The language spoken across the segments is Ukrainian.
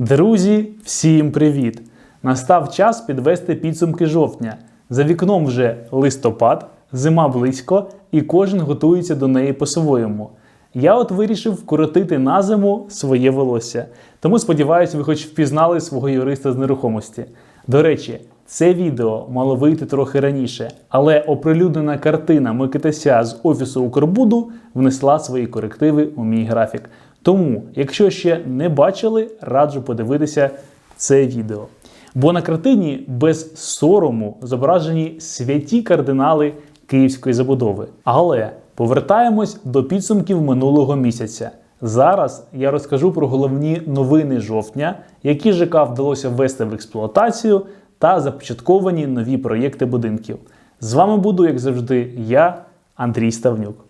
Друзі, всім привіт! Настав час підвести підсумки жовтня. За вікном вже листопад, зима близько, і кожен готується до неї по-своєму. Я от вирішив вкоротити на зиму своє волосся. Тому сподіваюся, ви хоч впізнали свого юриста з нерухомості. До речі, це відео мало вийти трохи раніше, але оприлюднена картина Микитася з офісу Укрбуду внесла свої корективи у мій графік. Тому, якщо ще не бачили, раджу подивитися це відео. Бо на картині без сорому зображені святі кардинали київської забудови. Але повертаємось до підсумків минулого місяця. Зараз я розкажу про головні новини жовтня, які ЖК вдалося ввести в експлуатацію та започатковані нові проєкти будинків. З вами буду, як завжди, я, Андрій Ставнюк.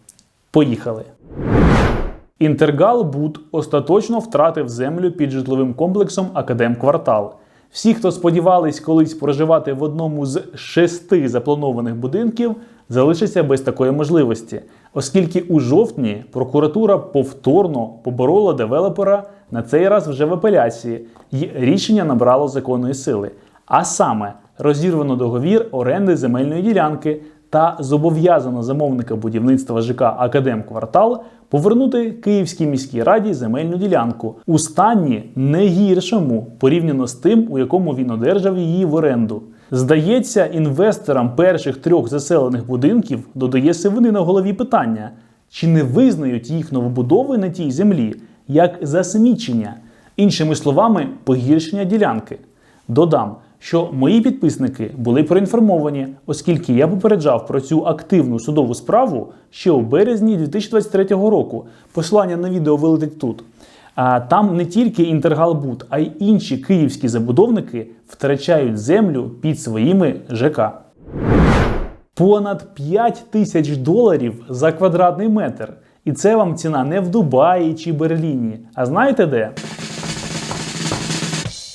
Поїхали! Інтергал Буд остаточно втратив землю під житловим комплексом Академквартал. Всі, хто сподівались колись проживати в одному з шести запланованих будинків, залишаться без такої можливості, оскільки у жовтні прокуратура повторно поборола девелопера на цей раз вже в апеляції, і рішення набрало законної сили. А саме розірвано договір оренди земельної ділянки та зобов'язано замовника будівництва ЖК Академквартал повернути Київській міській раді земельну ділянку у стані не гіршому порівняно з тим, у якому він одержав її в оренду. Здається, інвесторам перших трьох заселених будинків додає сивини на голові питання, чи не визнають їх новобудови на тій землі як засмічення, іншими словами, погіршення ділянки. Додам, що мої підписники були проінформовані, оскільки я попереджав про цю активну судову справу ще у березні 2023 року. Посилання на відео вилетить тут. А там не тільки Інтергалбуд, а й інші київські забудовники втрачають землю під своїми ЖК. Понад 5 тисяч доларів за квадратний метр. І це вам ціна не в Дубаї чи Берліні. А знаєте де?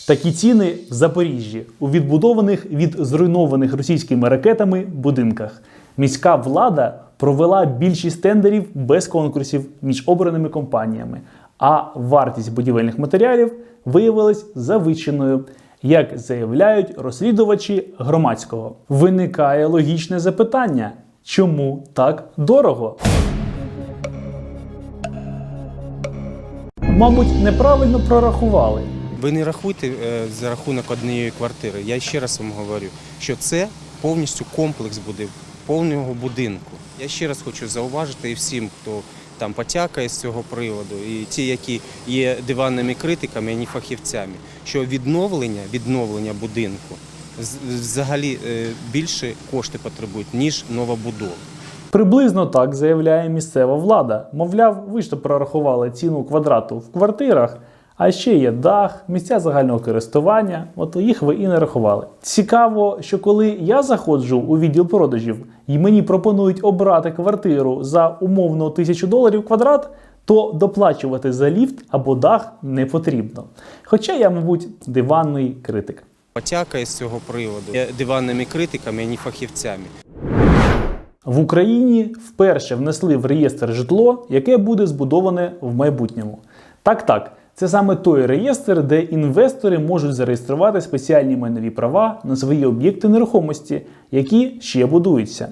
Такі ціни в Запоріжжі у відбудованих від зруйнованих російськими ракетами будинках. Міська влада провела більшість тендерів без конкурсів між обраними компаніями, а вартість будівельних матеріалів виявилась завищеною. Як заявляють розслідувачі громадського, виникає логічне запитання: чому так дорого? Мабуть, неправильно прорахували. Ви не рахуйте е, за рахунок однієї квартири. Я ще раз вам говорю, що це повністю комплекс буде повного будинку. Я ще раз хочу зауважити і всім, хто там потякає з цього приводу, і ті, які є диванними критиками, а не фахівцями, що відновлення, відновлення будинку взагалі е, більше кошти потребують, ніж новобудова. Приблизно так заявляє місцева влада. Мовляв, ви ж то прорахували ціну квадрату в квартирах, а ще є дах, місця загального користування, от їх ви і не рахували. Цікаво, що коли я заходжу у відділ продажів і мені пропонують обрати квартиру за умовно тисячу доларів квадрат, то доплачувати за ліфт або дах не потрібно. Хоча я, мабуть, диванний критик. Потякає з цього приводу є диванними критиками, а не фахівцями. В Україні вперше внесли в реєстр житло, яке буде збудоване в майбутньому. Так, так, це саме той реєстр, де інвестори можуть зареєструвати спеціальні майнові права на свої об'єкти нерухомості, які ще будуються.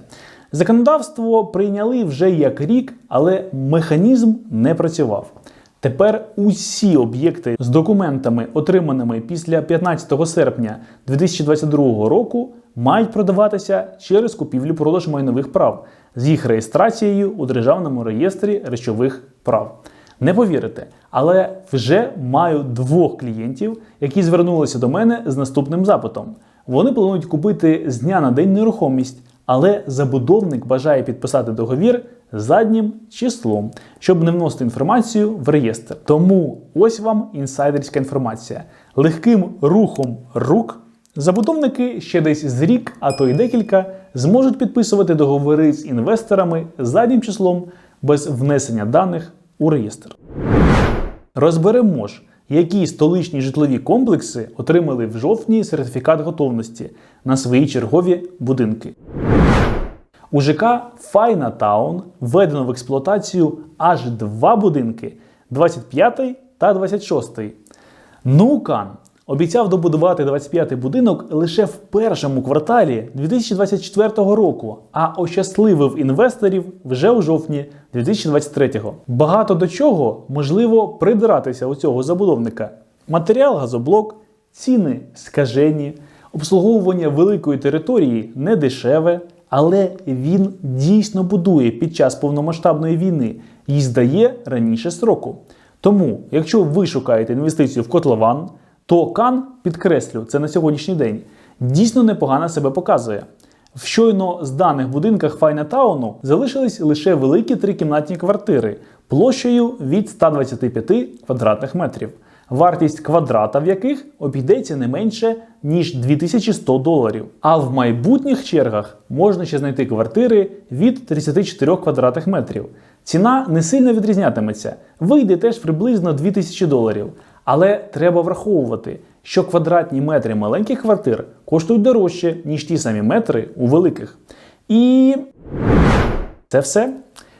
Законодавство прийняли вже як рік, але механізм не працював. Тепер усі об'єкти з документами, отриманими після 15 серпня 2022 року, мають продаватися через купівлю-продаж майнових прав з їх реєстрацією у Державному реєстрі речових прав. Не повірите, але вже маю двох клієнтів, які звернулися до мене з наступним запитом. Вони планують купити з дня на день нерухомість, але забудовник бажає підписати договір заднім числом, щоб не вносити інформацію в реєстр. Тому ось вам інсайдерська інформація. Легким рухом рук забудовники ще десь з рік, а то й декілька, зможуть підписувати договори з інвесторами заднім числом без внесення даних у реєстр. Розберемо ж, які столичні житлові комплекси отримали в жовтні сертифікат готовності на свої чергові будинки. У ЖК Файна Таун введено в експлуатацію аж два будинки 25 та 26. Нукан обіцяв добудувати 25-й будинок лише в першому кварталі 2024 року, а ощасливив інвесторів вже у жовтні 2023-го. Багато до чого можливо придиратися у цього забудовника. Матеріал газоблок, ціни скажені, обслуговування великої території не дешеве, але він дійсно будує під час повномасштабної війни і здає раніше сроку. Тому, якщо ви шукаєте інвестицію в котлован, то Кан, підкреслю, це на сьогоднішній день, дійсно непогано себе показує. В щойно зданих будинках Файнатауну залишились лише великі трикімнатні квартири площею від 125 квадратних метрів, вартість квадрата в яких обійдеться не менше ніж 2100 доларів. А в майбутніх чергах можна ще знайти квартири від 34 квадратних метрів. Ціна не сильно відрізнятиметься, вийде теж приблизно 2000 доларів. Але треба враховувати, що квадратні метри маленьких квартир коштують дорожче, ніж ті самі метри у великих. І це все.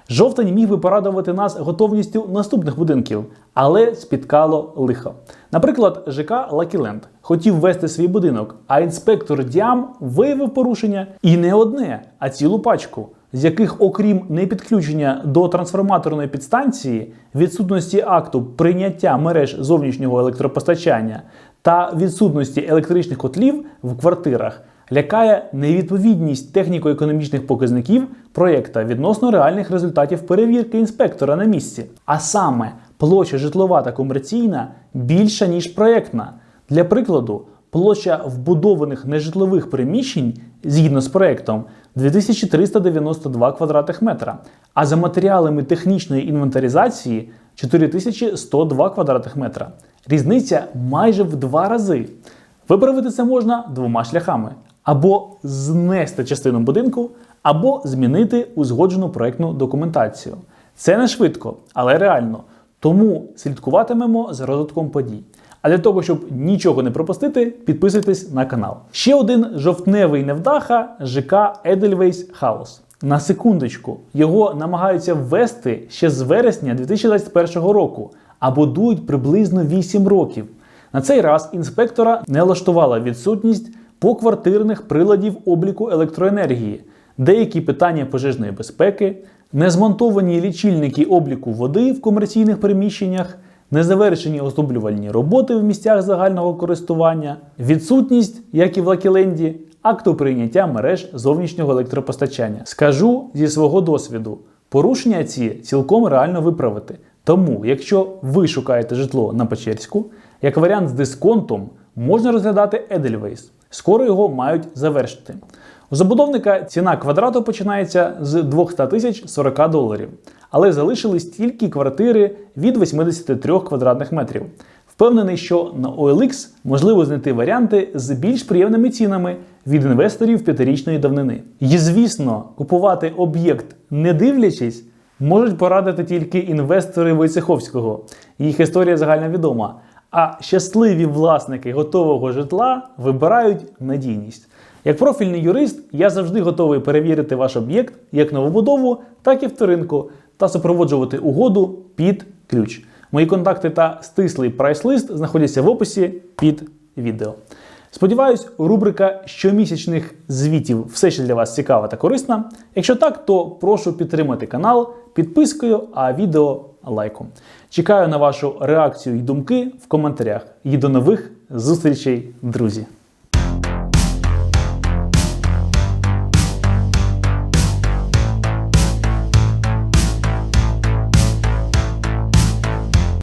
Жовтень міг би порадувати нас готовністю наступних будинків, але спіткало лихо. Наприклад, ЖК Лакіленд хотів ввести свій будинок, а інспектор Діам виявив порушення і не одне, а цілу пачку, з яких, окрім непідключення до трансформаторної підстанції, відсутності акту прийняття мереж зовнішнього електропостачання та відсутності електричних котлів в квартирах лякає невідповідність техніко-економічних показників проєкта відносно реальних результатів перевірки інспектора на місці. А саме площа житлова та комерційна більша, ніж проєктна. Для прикладу, площа вбудованих нежитлових приміщень згідно з проєктом 2392 квадратних метра, а за матеріалами технічної інвентаризації 4102 квадратних метра. Різниця майже в два рази. Виправити це можна двома шляхами: або знести частину будинку, або змінити узгоджену проектну документацію. Це не швидко, але реально. Тому слідкуватимемо за розвитком подій. А для того, щоб нічого не пропустити, підписуйтесь на канал. Ще один жовтневий невдаха ЖК Edelweiss House. На секундочку, його намагаються ввести ще з вересня 2021 року, а будують приблизно 8 років. На цей раз інспектора не влаштувала відсутність поквартирних приладів обліку електроенергії, деякі питання пожежної безпеки, незмонтовані лічильники обліку води в комерційних приміщеннях, незавершені оздоблювальні роботи в місцях загального користування, відсутність, як і в Лакіленді, акту прийняття мереж зовнішнього електропостачання. Скажу зі свого досвіду, порушення ці цілком реально виправити. Тому, якщо ви шукаєте житло на Печерську, як варіант з дисконтом можна розглядати Edelweiss. Скоро його мають завершити. У забудовника ціна квадрату починається з 200 тисяч 40 доларів, але залишились тільки квартири від 83 квадратних метрів. Впевнений, що на OLX можливо знайти варіанти з більш приємними цінами від інвесторів п'ятирічної давнини. І звісно, купувати об'єкт не дивлячись, можуть порадити тільки інвестори Войцеховського. Їх історія загальновідома. А щасливі власники готового житла вибирають надійність. Як профільний юрист, я завжди готовий перевірити ваш об'єкт як новобудову, так і вторинку та супроводжувати угоду під ключ. Мої контакти та стислий прайс-лист знаходяться в описі під відео. Сподіваюсь, рубрика щомісячних звітів все ще для вас цікава та корисна. Якщо так, то прошу підтримати канал підпискою, а відео лайком. Чекаю на вашу реакцію і думки в коментарях. І до нових зустрічей, друзі!